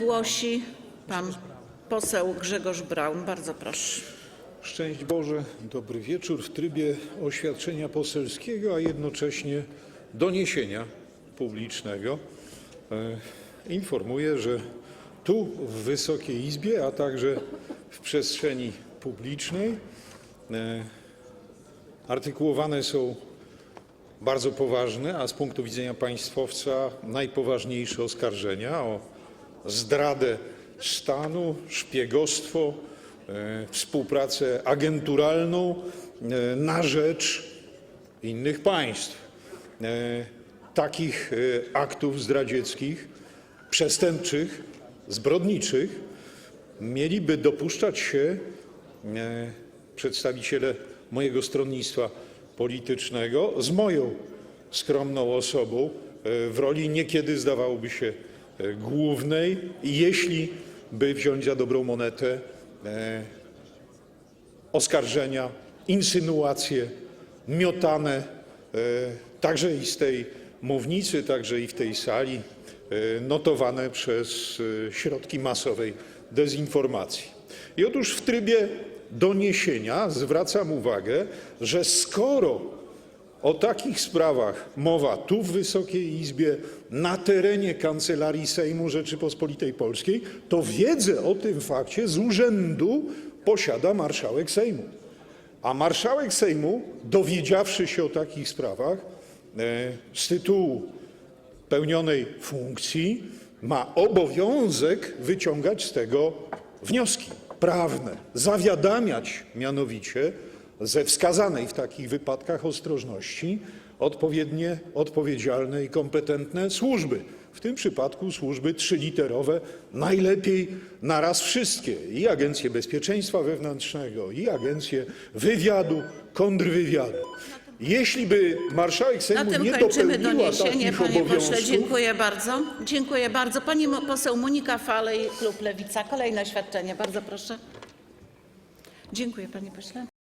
zgłosi pan poseł Grzegorz Braun. Bardzo proszę. Szczęść Boże, dobry wieczór. W trybie oświadczenia poselskiego, a jednocześnie doniesienia publicznego e, informuję, że tu w Wysokiej Izbie, a także w przestrzeni publicznej e, artykułowane są bardzo poważne, a z punktu widzenia państwowca najpoważniejsze oskarżenia o zdradę stanu, szpiegostwo, e, współpracę agenturalną e, na rzecz innych państw. E, Takich aktów zdradzieckich, przestępczych, zbrodniczych mieliby dopuszczać się przedstawiciele mojego stronnictwa politycznego z moją skromną osobą w roli niekiedy zdawałoby się głównej, jeśli by wziąć za dobrą monetę e, oskarżenia, insynuacje miotane e, także i z tej mównicy, także i w tej sali, e, notowane przez środki masowej dezinformacji. I otóż w trybie doniesienia zwracam uwagę, że skoro o takich sprawach mowa tu w Wysokiej Izbie, na terenie Kancelarii Sejmu Rzeczypospolitej Polskiej, to wiedzę o tym fakcie z urzędu posiada marszałek Sejmu. A marszałek Sejmu, dowiedziawszy się o takich sprawach e, z tytułu pełnionej funkcji, ma obowiązek wyciągać z tego wnioski prawne, zawiadamiać mianowicie ze wskazanej w takich wypadkach ostrożności odpowiednie, odpowiedzialne i kompetentne służby. W tym przypadku służby trzyliterowe, najlepiej naraz wszystkie i Agencję Bezpieczeństwa Wewnętrznego, i Agencję Wywiadu, Kontrwywiadu. Jeśli by marszałek Na Sejmu tym nie kończymy dopełniła doniesienie, takich panie pośle. obowiązków, Dziękuję bardzo. Dziękuję bardzo. Pani mo- poseł Monika Falej, klub Lewica. Kolejne oświadczenie. Bardzo proszę. Dziękuję, panie pośle.